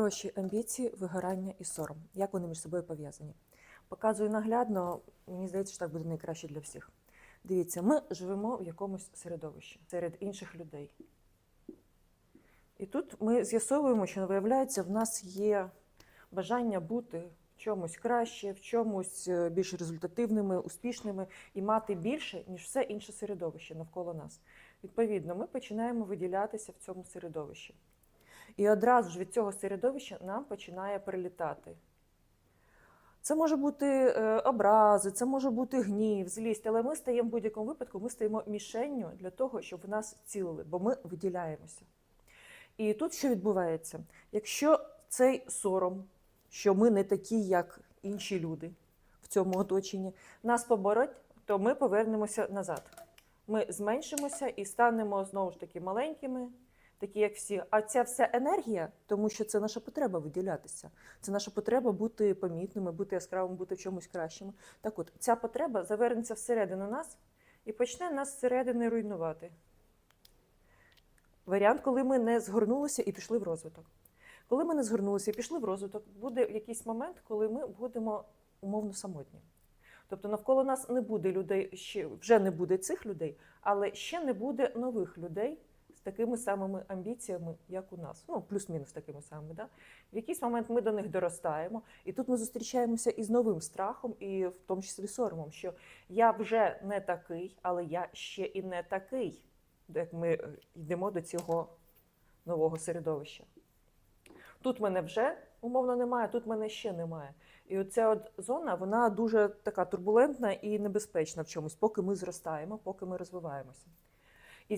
Гроші, амбіції, вигорання і сором. Як вони між собою пов'язані? Показую наглядно, мені здається, що так буде найкраще для всіх. Дивіться, ми живемо в якомусь середовищі серед інших людей. І тут ми з'ясовуємо, що виявляється, в нас є бажання бути в чомусь краще, в чомусь е, більш результативними, успішними і мати більше, ніж все інше середовище навколо нас. Відповідно, ми починаємо виділятися в цьому середовищі. І одразу ж від цього середовища нам починає прилітати. Це може бути е, образи, це може бути гнів, злість, але ми стаємо в будь-якому випадку, ми стаємо мішенню для того, щоб в нас цілили, бо ми виділяємося. І тут що відбувається? Якщо цей сором, що ми не такі, як інші люди в цьому оточенні, нас побороть, то ми повернемося назад. Ми зменшимося і станемо знову ж таки маленькими, такі як всі. А ця вся енергія, тому що це наша потреба виділятися. Це наша потреба бути помітними, бути яскравими, бути в чомусь кращими. Так от, ця потреба завернеться всередину нас і почне нас зсередини руйнувати. Варіант, коли ми не згорнулися і пішли в розвиток. Коли ми не згорнулися і пішли в розвиток, буде якийсь момент, коли ми будемо умовно самотні. Тобто навколо нас не буде людей, ще вже не буде цих людей, але ще не буде нових людей з такими самими амбіціями, як у нас. Ну, плюс-мінус такими самими. Да? В якийсь момент ми до них доростаємо, і тут ми зустрічаємося із новим страхом, і в тому числі соромом, що я вже не такий, але я ще і не такий, як ми е, йдемо до цього нового середовища. Тут мене вже умовно немає, тут мене ще немає. І оця от зона, вона дуже така турбулентна і небезпечна в чомусь, поки ми зростаємо, поки ми розвиваємося. І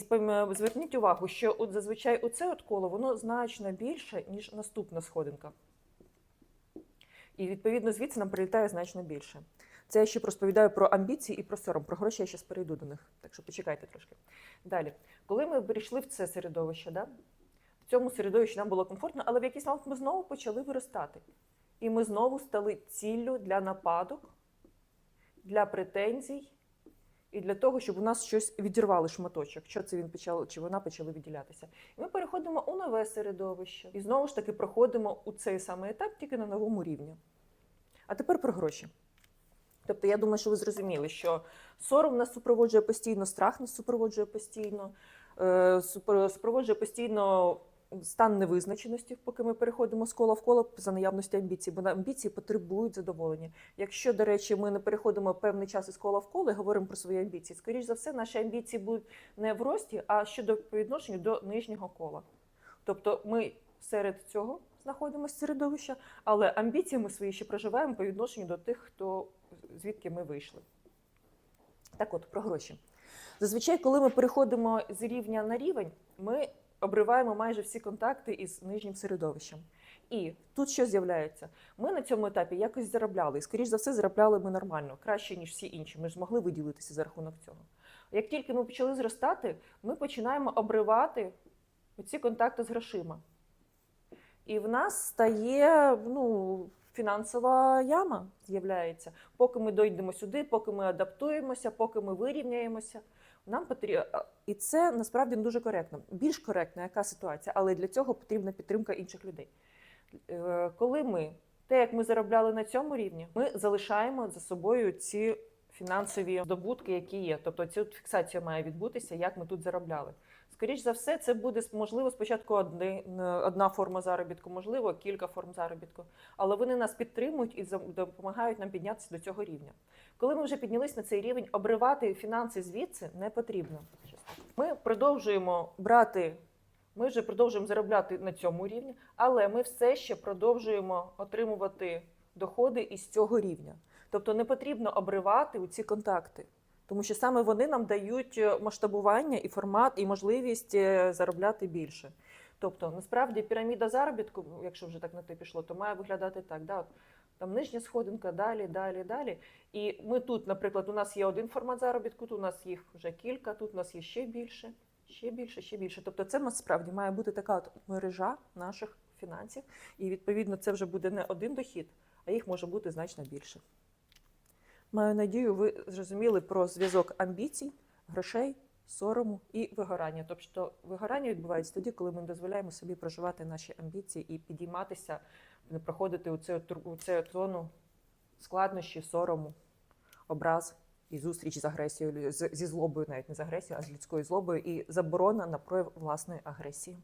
зверніть увагу, що от зазвичай оце от коло воно значно більше, ніж наступна сходинка. І відповідно звідси нам прилітає значно більше. Це я ще розповідаю про амбіції і про сором. Про гроші я зараз перейду до них. Так що почекайте трошки. Далі, коли ми перейшли в це середовище, да? в цьому середовищі нам було комфортно, але в якийсь момент ми знову почали виростати. І ми знову стали ціллю для нападок, для претензій і для того, щоб у нас щось відірвали шматочок, що це він почав, чи вона почали відділятися. І ми переходимо у нове середовище. І знову ж таки проходимо у цей самий етап тільки на новому рівні. А тепер про гроші. Тобто, я думаю, що ви зрозуміли, що сором нас супроводжує постійно, страх нас супроводжує постійно, е, супроводжує постійно стан невизначеності, поки ми переходимо з кола в коло за наявності амбіцій, бо амбіції потребують задоволення. Якщо, до речі, ми не переходимо певний час із кола в коло і говоримо про свої амбіції, скоріш за все, наші амбіції будуть не в рості, а щодо по відношенню до нижнього кола. Тобто ми серед цього знаходимося середовища, але амбіції ми свої ще проживаємо по відношенню до тих, хто звідки ми вийшли. Так от, про гроші. Зазвичай, коли ми переходимо з рівня на рівень, ми обриваємо майже всі контакти із нижнім середовищем. І тут що з'являється? Ми на цьому етапі якось заробляли, і, скоріш за все, заробляли ми нормально, краще, ніж всі інші. Ми ж змогли виділитися за рахунок цього. Як тільки ми почали зростати, ми починаємо обривати ці контакти з грошима. І в нас стає ну, фінансова яма з'являється. Поки ми дійдемо сюди, поки ми адаптуємося, поки ми вирівняємося. Нам потрібно і це насправді дуже коректно. Більш коректна яка ситуація, але для цього потрібна підтримка інших людей. Е, Коли ми те, як ми заробляли на цьому рівні, ми залишаємо за собою ці фінансові здобутки, які є. Тобто ця фіксація має відбутися, як ми тут заробляли. Скоріш за все, це буде можливо спочатку одни, одна форма заробітку, можливо, кілька форм заробітку, але вони нас підтримують і допомагають нам піднятися до цього рівня. Коли ми вже піднялись на цей рівень, обривати фінанси звідси не потрібно. Ми продовжуємо брати, ми вже продовжуємо заробляти на цьому рівні, але ми все ще продовжуємо отримувати доходи із цього рівня. Тобто не потрібно обривати у ці контакти. Тому що саме вони нам дають е, масштабування і формат, і можливість е, заробляти більше. Тобто, насправді, піраміда заробітку, якщо вже так на те пішло, то має виглядати так. Да? От, там нижня сходинка, далі, далі, далі. І ми тут, наприклад, у нас є один формат заробітку, тут у нас їх вже кілька, тут у нас є ще більше, ще більше, ще більше. Тобто, це насправді має бути така от мережа наших фінансів. І відповідно це вже буде не один дохід, а їх може бути значно більше. Маю надію, ви зрозуміли про зв'язок амбіцій, грошей, сорому і вигорання. Тобто вигорання відбувається тоді, коли ми дозволяємо собі проживати наші амбіції і підійматися, не проходити у цю, у цю зону складнощі, сорому, образ і зустріч з агресією, зі злобою, навіть не з агресією, а з людською злобою, і заборона на прояв власної агресії.